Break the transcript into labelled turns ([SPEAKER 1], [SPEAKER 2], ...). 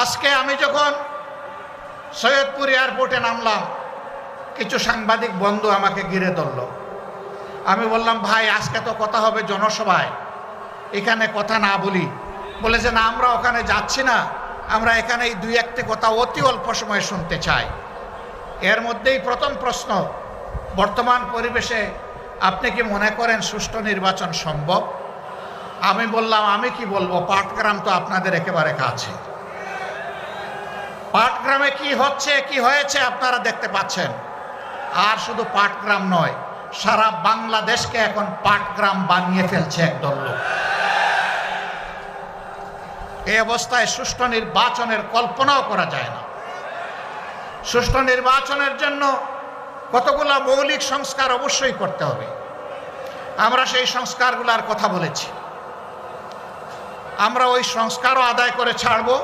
[SPEAKER 1] আজকে আমি যখন সৈয়দপুর এয়ারপোর্টে নামলাম, কিছু সাংবাদিক বন্ধু আমাকে ঘিরে ধরল। আমি বললাম, ভাই, আজকে তো কথা হবে জনসভায়। এখানে কথা না বলি। বলে যে, না, আমরা ওখানে যাচ্ছি না। আমরা এখানে এই দুই একটি কথা অতি অল্প সময় শুনতে চাই। এর মধ্যেই প্রথম প্রশ্ন, বর্তমান পরিবেশে আপনি কি মনে করেন সুষ্ঠু নির্বাচন সম্ভব? আমি বললাম, আমি কি বলব? পাটগ্রাম তো আপনাদের একেবারে কাছে। পাটগ্রামে কি হচ্ছে, কি হয়েছে আপনারা দেখতে পাচ্ছেন। আর শুধু পাটগ্রাম নয়, সারা বাংলাদেশকে এখন পাটগ্রাম বানিয়ে ফেলছে একদল লোক। এই অবস্থায় সুষ্ঠু নির্বাচনের কল্পনাও করা যায় না। সুষ্ঠু নির্বাচনের জন্য কতগুলো মৌলিক সংস্কার অবশ্যই করতে হবে। আমরা সেই সংস্কারগুলোর কথা বলেছি। আমরা ওই সংস্কারও আদায় করে ছাড়বো।